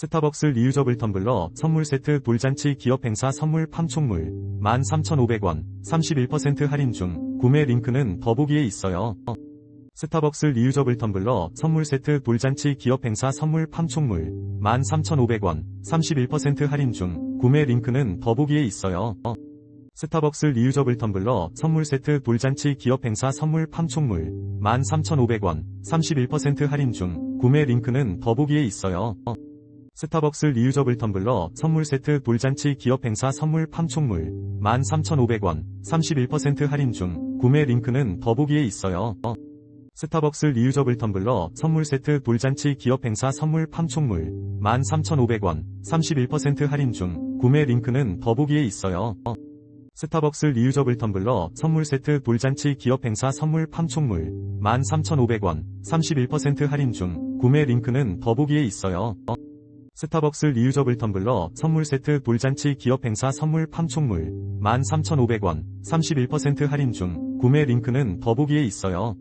스타벅스 리유저블 텀블러 선물 세트 돌잔치 기업 행사 선물 팜총물 13,500원 31% 할인 중 구매 링크는 더보기에 있어요. 스타벅스 리유저블 텀블러 선물 세트 돌잔치 기업 행사 선물 팜총물 13,500원 31% 할인 중 구매 링크는 더보기에 있어요. 스타벅스 리유저블 텀블러 선물 세트 돌잔치 기업 행사 선물 팜총물 13,500원 31% 할인 중 구매 링크는 더보기에 있어요. 스타벅스 리유저블 텀블러 선물 세트 돌잔치 기업 행사 선물 팜총물 13,500원 31% 할인 중 구매 링크는 더보기에 있어요. 스타벅스 리유저블 텀블러 선물 세트 돌잔치 기업 행사 선물 팜총물 13,500원 31% 할인 중 구매 링크는 더보기에 있어요. 스타벅스 리유저블 텀블러 선물 세트 돌잔치 기업 행사 선물 팜총물 13,500원 31% 할인 중 구매 링크는 더보기에 있어요. 스타벅스 리유저블 텀블러 선물 세트 돌잔치 기업 행사 선물 팜총물 13,500원 31% 할인 중 구매 링크는 더보기에 있어요.